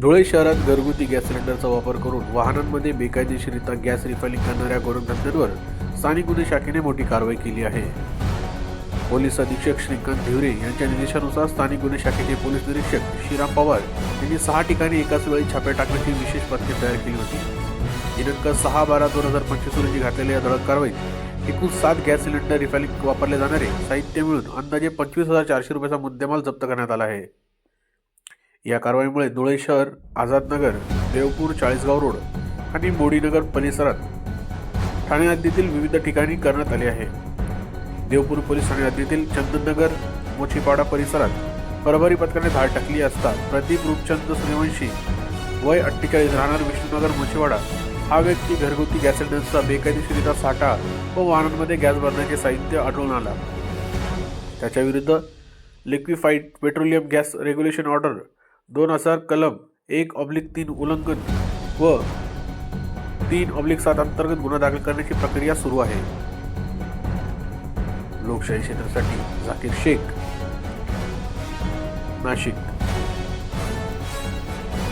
धुळे शहरात घरगुती गॅस सिलेंडरचा वापर करून वाहनांमध्ये बेकायदेशीरित्या गॅस रिफायलिंग करणाऱ्या गोरखधंद्यांवर स्थानिक गुन्हे शाखेने मोठी कारवाई केली आहे. पोलीस अधीक्षक श्रीकांत धिवरे यांच्या निर्देशानुसार स्थानिक गुन्हे शाखेचे पोलीस निरीक्षक श्रीराम पवार यांनी सहा ठिकाणी एकाच वेळी छापे टाकण्याची विशेष पथके तयार केली होती. दिनांक सहा बारा दोन हजार पंचवीस रोजी घातलेल्या या धडक कारवाईत एकूण सात गॅस सिलेंडर रिफायलिंग वापरले जाणारे साहित्य मिळून अंदाजे पंचवीस हजार चारशे रुपयाचा मुद्देमाल जप्त करण्यात आला आहे. या कारवाईमुळे धुळे शहर आझादनगर देवपूर चाळीसगाव रोड आणि मोडीनगर परिसरात ठाणे हद्दीतील विविध ठिकाणी करण्यात आले आहे. देवपूर पोलीस ठाणे हद्दीतील चंदननगर मोचीपाडा परिसरात परभरी पथकाने धाड टाकली असता प्रदीप रूपचंद सूर्यवंशी वय अठ्ठेचाळीस राहणार विष्णुनगर मोचीवाडा. हा व्यक्ती घरगुती गॅस सिलेंडरचा बेकायदेशीरित्या साठा व वाहनांमध्ये गॅस भरण्याचे साहित्य आढळून आला. त्याच्या विरुद्ध liquefied petroleum gas regulation order दोन हजार कलम एक ऑब्लिक तीन उल्लंघन व तीन ऑब्लिक सात अंतर्गत गुन्हा दाखल करण्याची प्रक्रिया सुरू आहे. लोकशाही क्षेत्रासाठी झाकीर शेख नाशिक.